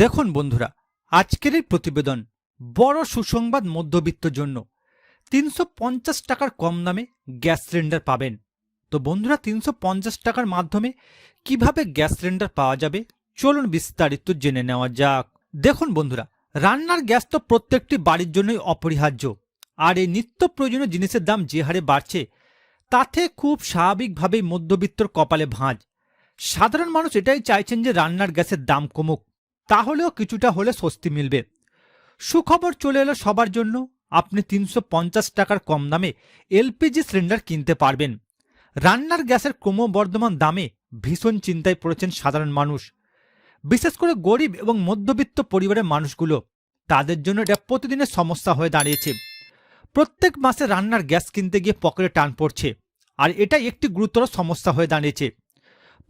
দেখুন বন্ধুরা, আজকের এই প্রতিবেদন বড় সুসংবাদ মধ্যবিত্ত জন্য। তিনশো পঞ্চাশ টাকার কম দামে গ্যাস সিলিন্ডার পাবেন। তো বন্ধুরা, তিনশো পঞ্চাশ টাকার মাধ্যমে কীভাবে গ্যাস সিলিন্ডার পাওয়া যাবে? চলুন বিস্তারিত জেনে নেওয়া যাক। দেখুন বন্ধুরা, রান্নার গ্যাস তো প্রত্যেকটি বাড়ির জন্যই অপরিহার্য। আর এই নিত্য প্রয়োজনীয় জিনিসের দাম যে হারে বাড়ছে, তাতে খুব স্বাভাবিকভাবেই মধ্যবিত্তর কপালে ভাঁজ। সাধারণ মানুষ এটাই চাইছেন যে রান্নার গ্যাসের দাম কমুক। তাহলেও কিছুটা হলে স্বস্তি মিলবে। সুখবর চলে এলো সবার জন্য। আপনি তিনশো পঞ্চাশ টাকার কম দামে এলপিজি সিলিন্ডার কিনতে পারবেন। রান্নার গ্যাসের ক্রমবর্ধমান দামে ভীষণ চিন্তায় পড়েছেন সাধারণ মানুষ। বিশেষ করে গরিব এবং মধ্যবিত্ত পরিবারের মানুষগুলো, তাদের জন্য এটা প্রতিদিনের সমস্যা হয়ে দাঁড়িয়েছে। প্রত্যেক মাসে রান্নার গ্যাস কিনতে গিয়ে পকেটে টান পড়ছে। আর এটা একটি গুরুতর সমস্যা হয়ে দাঁড়িয়েছে।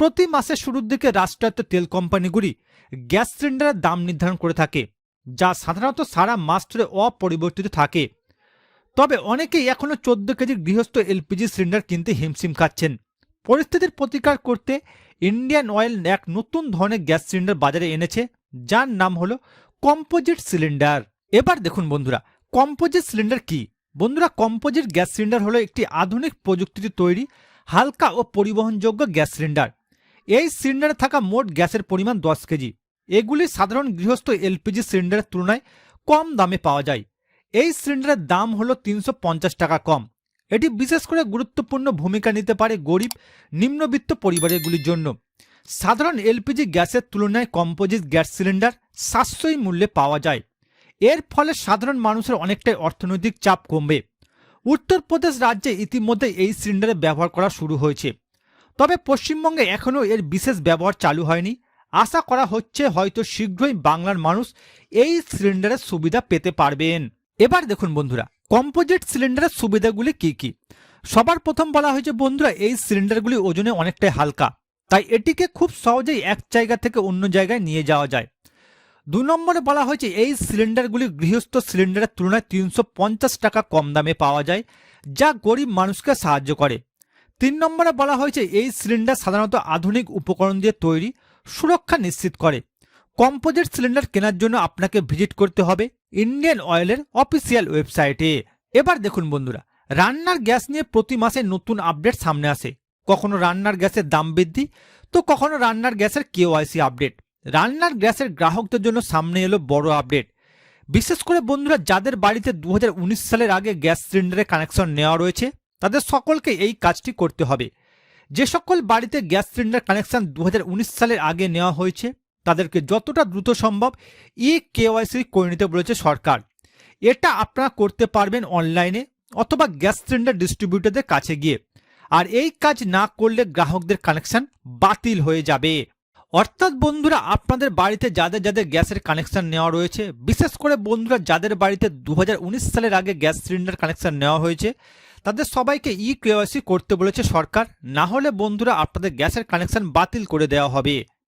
প্রতি মাসের শুরুর দিকে রাষ্ট্রায়ত্ত তেল কোম্পানিগুলি গ্যাস সিলিন্ডারের দাম নির্ধারণ করে থাকে, যা সাধারণত সারা মাস ধরে অপরিবর্তিত থাকে। তবে অনেকেই এখনও চোদ্দ কেজি গৃহস্থ এলপিজি সিলিন্ডার কিনতে হিমশিম খাচ্ছেন। পরিস্থিতির প্রতিকার করতে ইন্ডিয়ান অয়েল এক নতুন ধরনের গ্যাস সিলিন্ডার বাজারে এনেছে, যার নাম হলো কম্পোজিট সিলিন্ডার। এবার দেখুন বন্ধুরা, কম্পোজিট সিলিন্ডার কি? বন্ধুরা, কম্পোজিট গ্যাস সিলিন্ডার হলো একটি আধুনিক প্রযুক্তিতে তৈরি, হালকা ও পরিবহনযোগ্য গ্যাস সিলিন্ডার। এই সিলিন্ডারে থাকা মোট গ্যাসের পরিমাণ দশ কেজি। এগুলি সাধারণ গৃহস্থ এলপিজি সিলিন্ডারের তুলনায় কম দামে পাওয়া যায়। এই সিলিন্ডারের দাম হলো তিনশো পঞ্চাশ টাকা কম। এটি বিশেষ করে গুরুত্বপূর্ণ ভূমিকা নিতে পারে গরিব, নিম্নবিত্ত পরিবারগুলির জন্য। সাধারণ এলপিজি গ্যাসের তুলনায় কম্পোজিট গ্যাস সিলিন্ডার সাশ্রয়ী মূল্যে পাওয়া যায়। এর ফলে সাধারণ মানুষের অনেকটাই অর্থনৈতিক চাপ কমবে। উত্তরপ্রদেশ রাজ্যে ইতিমধ্যে এই সিলিন্ডারের ব্যবহার করা শুরু হয়েছে। তবে পশ্চিমবঙ্গে এখনও এর বিশেষ ব্যবহার চালু হয়নি। আশা করা হচ্ছে হয়তো শীঘ্রই বাংলার মানুষ এই সিলিন্ডারের সুবিধা পেতে পারবেন। এবার দেখুন বন্ধুরা, কম্পোজিট সিলিন্ডারের সুবিধাগুলি কি কি? সবার প্রথম বলা হয়েছে বন্ধুরা, এই সিলিন্ডারগুলি ওজনে অনেকটাই হালকা, তাই এটিকে খুব সহজেই এক জায়গা থেকে অন্য জায়গায় নিয়ে যাওয়া যায়। দু নম্বরে বলা হয়েছে, এই সিলিন্ডারগুলি গৃহস্থ সিলিন্ডারের তুলনায় তিনশো পঞ্চাশ টাকা কম দামে পাওয়া যায়, যা গরিব মানুষকে সাহায্য করে। তিন নম্বরে বলা হয়েছে, এই সিলিন্ডার সাধারণত আধুনিক উপকরণ দিয়ে তৈরি, সুরক্ষা নিশ্চিত করে। কম্পোজিট সিলিন্ডার কেনার জন্য আপনাকে ভিজিট করতে হবে ইন্ডিয়ান অয়েলের অফিসিয়াল ওয়েবসাইটে। এবার দেখুন বন্ধুরা, রান্নার গ্যাস নিয়ে প্রতি মাসে নতুন আপডেট সামনে আসে। কখনো রান্নার গ্যাসের দাম বৃদ্ধি, তো কখনো রান্নার গ্যাসের কেওয়াইসি আপডেট। রান্নার গ্যাসের গ্রাহকদের জন্য সামনে এলো বড় আপডেট। বিশেষ করে বন্ধুরা, যাদের বাড়িতে দু হাজার উনিশ সালের আগে গ্যাস সিলিন্ডারের কানেকশন নেওয়া রয়েছে তাদের সকলকে এই কাজটি করতে হবে। যে সকল বাড়িতে গ্যাস সিলিন্ডার কানেকশন দু হাজার উনিশ সালের আগে নেওয়া হয়েছে, তাদেরকে যতটা দ্রুত সম্ভব ই কেওয়াইসি করে নিতে বলেছে সরকার। এটা আপনারা করতে পারবেন অনলাইনে অথবা গ্যাস সিলিন্ডার ডিস্ট্রিবিউটরদের কাছে গিয়ে। আর এই কাজ না করলে গ্রাহকদের কানেকশন বাতিল হয়ে যাবে। অর্থাৎ বন্ধুরা, আপনাদের বাড়িতে যাদের যাদের গ্যাসের কানেকশন নেওয়া রয়েছে, বিশেষ করে বন্ধুরা, যাদের বাড়িতে দু হাজার উনিশ সালের আগে গ্যাস সিলিন্ডার কানেকশন নেওয়া হয়েছে তাদের সবাইকে ই কেওয়াইসি করতে বলেছে সরকার। না হলে বন্ধুরা আপনাদের গ্যাসের কানেকশন বাতিল করে দেওয়া হবে।